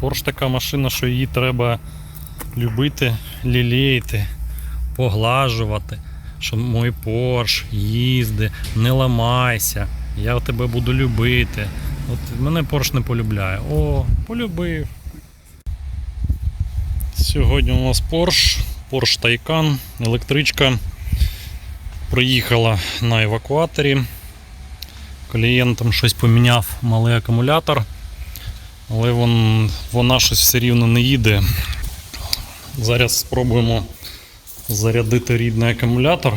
Порш така машина, що її треба любити, лілеяти, поглажувати. Що мой Порш, їзди, не ламайся, я тебе буду любити. От мене Порш не полюбляє. О, полюбив. Сьогодні у нас Порш, Порш Taycan, електричка. Приїхала на евакуаторі. Клієнт там щось поміняв малий акумулятор, але вон, вона щось все рівно не їде. Зараз спробуємо зарядити рідний акумулятор.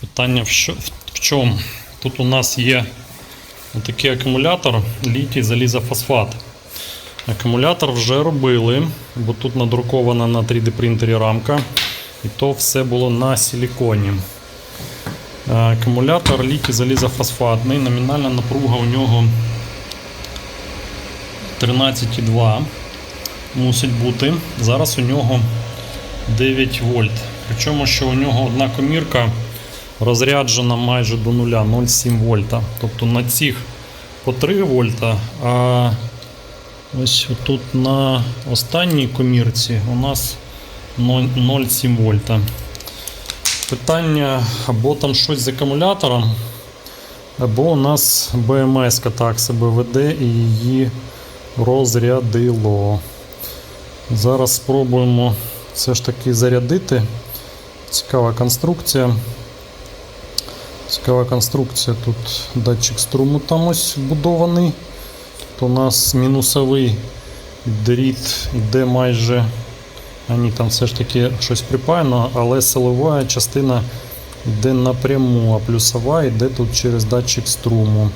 Питання в, що, в чому? Тут у нас є такий акумулятор літій залізофосфат. Акумулятор вже робили, бо тут надрукована на 3D принтері рамка. І то все було на силіконі. Е, Акумулятор літій залізофосфатний, номінальна напруга у нього 13,2 мусить бути. Зараз у нього 9 вольт. Причому, що у нього одна комірка розряджена майже до нуля 0,7 вольта. Тобто на цих по 3 вольта, а ось тут на останній комірці у нас 0,7 вольта. Питання або там щось з акумулятором, або у нас БМС так себе веде і її розрядило. Зараз спробуємо все ж таки зарядити. Цікава конструкція. Цікава конструкція. Тут датчик струму там ось вбудований. Тут у нас мінусовий дріт йде майже. А ні, там все ж таки щось припаяно, але силова частина йде напряму, а плюсова йде тут через датчик струму.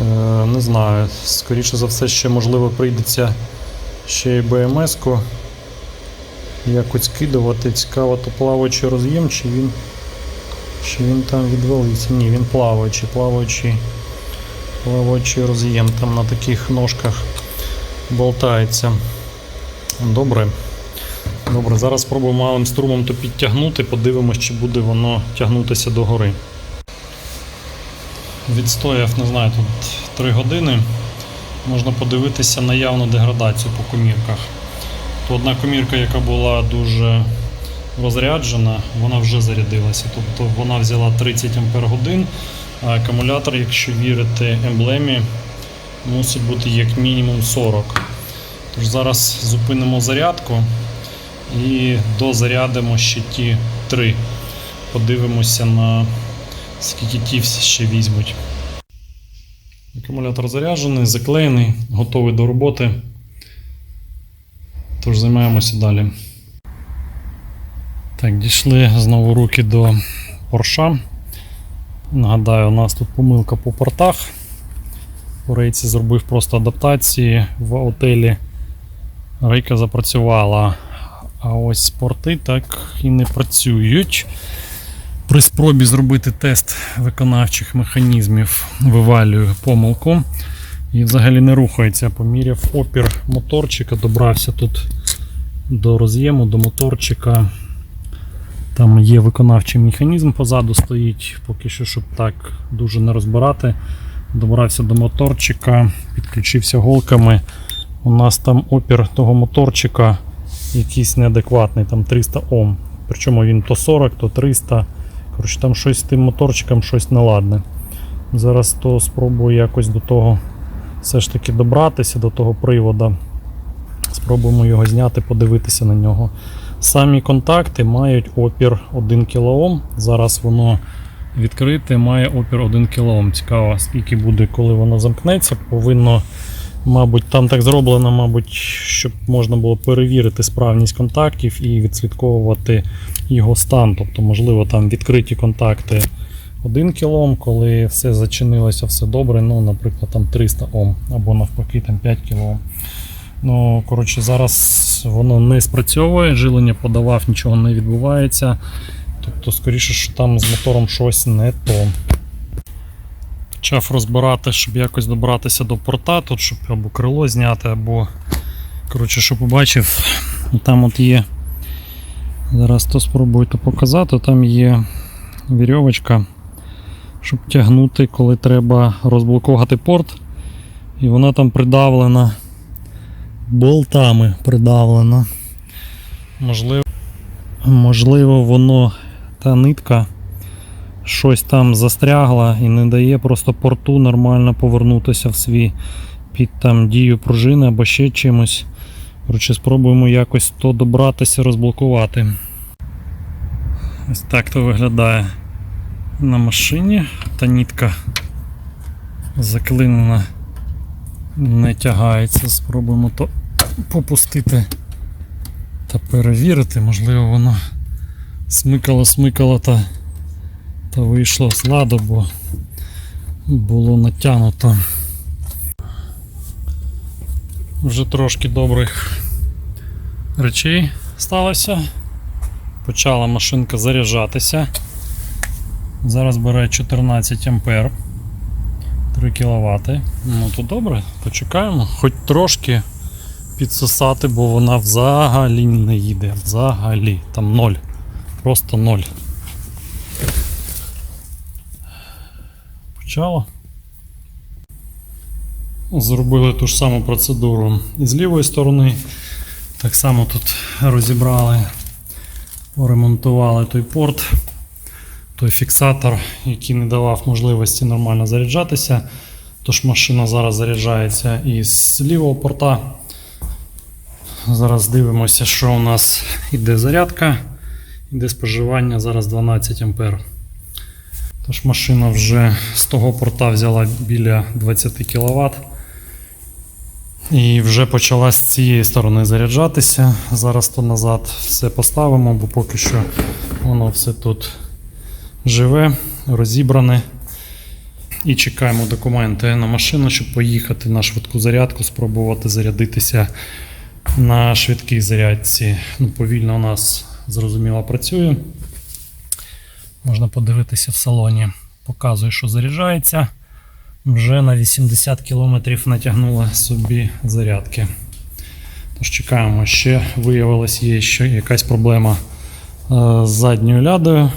Е, не знаю, скоріше за все, ще можливо прийдеться ще й БМС-ку якось кидувати. Цікаво, то плаваючий роз'єм, чи він, чи він там відвалився. Ні, він плаваючий, плаваючий, плаваючий роз'єм там на таких ножках болтається. Добре. Добре, зараз спробуємо малим струмом то підтягнути, подивимось, чи буде воно тягнутися догори. Відстояв, не знаю, тут 3 години. Можна подивитися наявну деградацію по комірках. То одна комірка, яка була дуже розряджена, вона вже зарядилася. Тобто вона взяла 30 Ампер годин, а акумулятор, якщо вірити емблемі, мусить бути як мінімум 40. Тож зараз зупинимо зарядку і дозарядимо ще ті 3. Подивимося на скільки ті всі ще візьмуть. Акумулятор заряджений, заклеєний, готовий до роботи. Тож займаємося далі. Так, дійшли знову руки до Порша. Нагадаю, у нас тут помилка по портах. У рейці зробив просто адаптації в отелі. Рейка запрацювала. А ось порти так і не працюють. При спробі зробити тест виконавчих механізмів вивалюю помилку. І взагалі не рухається. Поміряв опір моторчика, добрався тут до роз'єму, до моторчика. Там є виконавчий механізм позаду стоїть, поки що, щоб так дуже не розбирати. Добрався до моторчика, підключився голками. У нас там опір того моторчика якийсь неадекватний, там 300 Ом. Причому він то 40, то 300. Коротше, там щось з тим моторчиком щось неладне. Зараз то спробую якось до того все ж таки добратися до того привода. Спробуємо його зняти, подивитися на нього. Самі контакти мають опір 1 кОм. Зараз воно відкрите, має опір 1 кОм. Цікаво, скільки буде, коли воно замкнеться. Повинно, мабуть, там так зроблено, мабуть, щоб можна було перевірити справність контактів і відслідковувати його стан. Тобто, можливо, там відкриті контакти 1 кОм, коли все зачинилося, все добре, ну, наприклад, там 300 Ом, або навпаки там 5 кОм. Ну, коротше, зараз воно не спрацьовує, жилення подавав, нічого не відбувається. Тобто, скоріше, що там з мотором щось не то. Почав розбирати, щоб якось добратися до порта, тут, щоб або крило зняти, або. Коротше, що побачив, там от є. Зараз то спробую то показати, там є вірьовочка, щоб тягнути, коли треба розблокувати порт. І вона там придавлена болтами придавлена. Можливо, можливо, воно та нитка щось там застрягла і не дає просто порту нормально повернутися в свій під там дію пружини або ще чимось. Коротше, спробуємо якось то добратися, розблокувати. Ось так то виглядає на машині. Та нітка заклинена, не тягається. Спробуємо то попустити та перевірити. Можливо, воно смикало, смикало та, та вийшло з ладу, бо було натягнуто. Вже трошки добрих речей сталося. Почала машинка заряджатися. Зараз бере 14 ампер. 3 кВт. Ну то добре, почекаємо. Хоч трошки підсосати, бо вона взагалі не їде. Взагалі. Там ноль. Просто ноль. Почало. Зробили ту ж саму процедуру і з лівої сторони. Так само тут розібрали, поремонтували той порт, той фіксатор, який не давав можливості нормально заряджатися. Тож машина зараз заряджається із лівого порта. Зараз дивимося, що у нас іде зарядка, іде споживання зараз 12 А. Тож машина вже з того порта взяла біля 20 кВт. І вже почала з цієї сторони заряджатися. Зараз то назад все поставимо, бо поки що воно все тут живе, розібране. І чекаємо документи на машину, щоб поїхати на швидку зарядку, спробувати зарядитися на швидкій зарядці. Ну, повільно у нас зрозуміло працює. Можна подивитися в салоні. Показує, що заряджається. Вже на 80 км натягнула собі зарядки. Тож чекаємо, ще виявилось, є ще якась проблема е, з задньою лядою,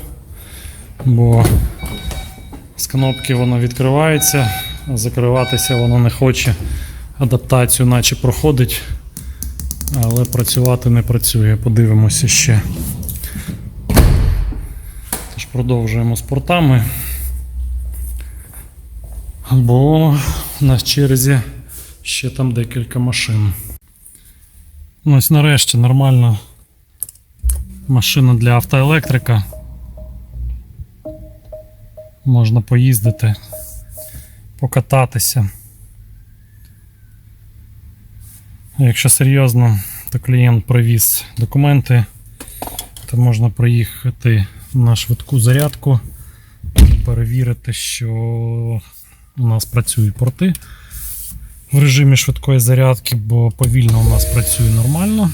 бо з кнопки воно відкривається, а закриватися воно не хоче. Адаптацію наче проходить, але працювати не працює. Подивимося ще. Продовжуємо з портами. Бо на черзі ще там декілька машин. Ну, Ось нарешті нормальна машина для автоелектрика. Можна поїздити, покататися. Якщо серйозно, то клієнт привіз документи, то можна приїхати на швидку зарядку, перевірити, що у нас працюють порти в режимі швидкої зарядки, бо повільно у нас працює нормально.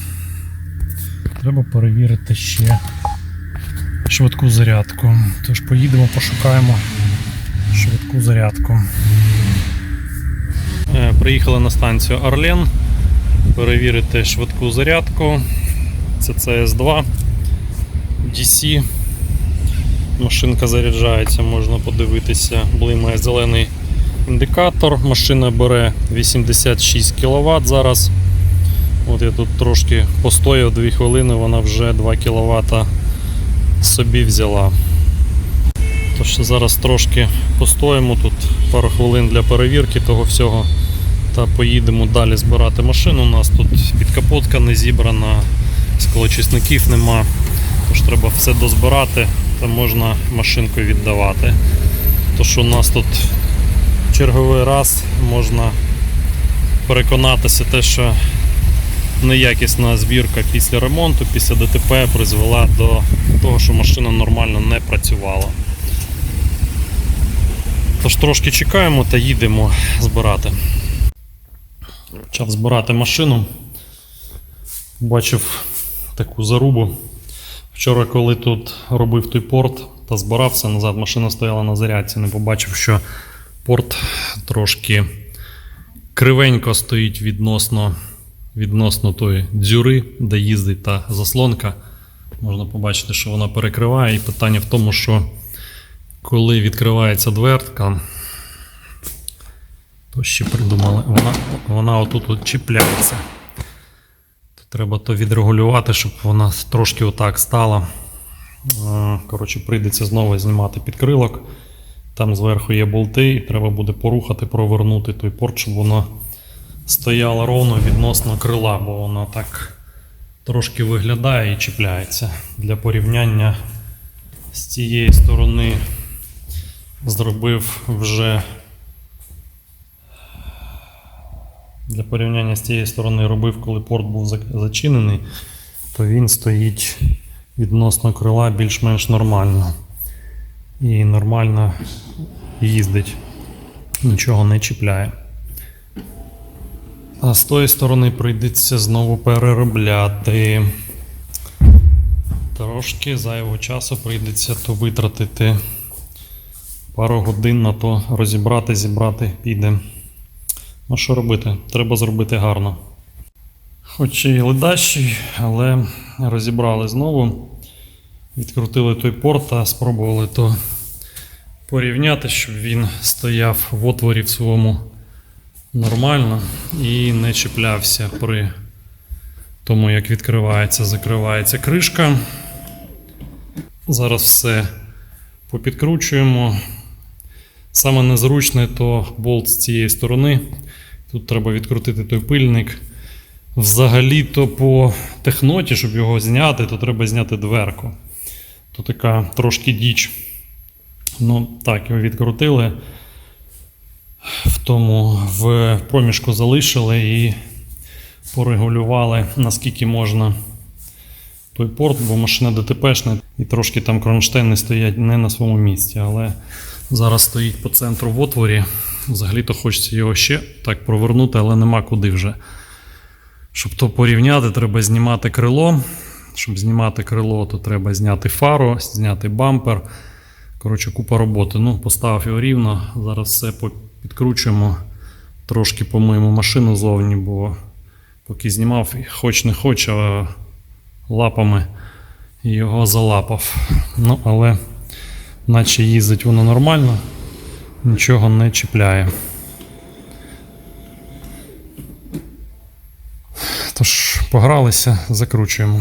Треба перевірити ще швидку зарядку. Тож поїдемо, пошукаємо швидку зарядку. Е, Приїхали на станцію Орлен. Перевірити швидку зарядку. Це CS2 DC. Машинка заряджається, можна подивитися, блимає зелений індикатор. Машина бере 86 кВт зараз. От я тут трошки постояв 2 хвилини, вона вже 2 кВт собі взяла. Тож зараз трошки постоїмо тут пару хвилин для перевірки того всього. Та поїдемо далі збирати машину. У нас тут підкапотка не зібрана, склочисників нема. Тож треба все дозбирати та можна машинку віддавати. Тож у нас тут черговий раз можна переконатися, те, що неякісна збірка після ремонту, після ДТП призвела до того, що машина нормально не працювала. Тож трошки чекаємо та їдемо збирати. Почав збирати машину. Бачив таку зарубу. Вчора, коли тут робив той порт та збирався назад, машина стояла на зарядці, не побачив, що порт трошки кривенько стоїть відносно, відносно тої дзюри, де їздить та заслонка. Можна побачити, що вона перекриває. І питання в тому, що коли відкривається дверка, То ще придумали. Вона, вона отут от чіпляється. Треба то відрегулювати, щоб вона трошки отак стала. Е, Коротше, прийдеться знову знімати підкрилок. Там зверху є болти, і треба буде порухати, провернути той порт, щоб воно стояло ровно відносно крила, бо воно так трошки виглядає і чіпляється. Для порівняння з цієї сторони зробив вже. Для порівняння з цієї сторони робив, коли порт був зачинений, то він стоїть відносно крила більш-менш нормально. І нормально їздить. Нічого не чіпляє. А з тої сторони прийдеться знову переробляти. Трошки зайвого часу прийдеться то витратити. Пару годин на то розібрати, зібрати піде. Ну що робити? Треба зробити гарно. Хоч і ледащий, але розібрали знову. Відкрутили той порт та спробували то порівняти, щоб він стояв в отворі в своєму нормально і не чіплявся при тому, як відкривається, закривається кришка. Зараз все попідкручуємо. Саме незручне то болт з цієї сторони. Тут треба відкрутити той пильник. Взагалі-то по техноті, щоб його зняти, то треба зняти дверку. То така трошки діч. Ну, так, його відкрутили. В тому в проміжку залишили і порегулювали, наскільки можна той порт, бо машина ДТПшна і трошки там кронштейни стоять не на своєму місці, але зараз стоїть по центру в отворі. Взагалі-то хочеться його ще так провернути, але нема куди вже. Щоб то порівняти, треба знімати крило. Щоб знімати крило, то треба зняти фару, зняти бампер. Коротше, купа роботи. Ну, поставив його рівно. Зараз все підкручуємо. Трошки помиємо машину зовні, бо поки знімав, хоч не хоч, а лапами його залапав. Ну, але наче їздить воно нормально, нічого не чіпляє. Тож, погралися, закручуємо.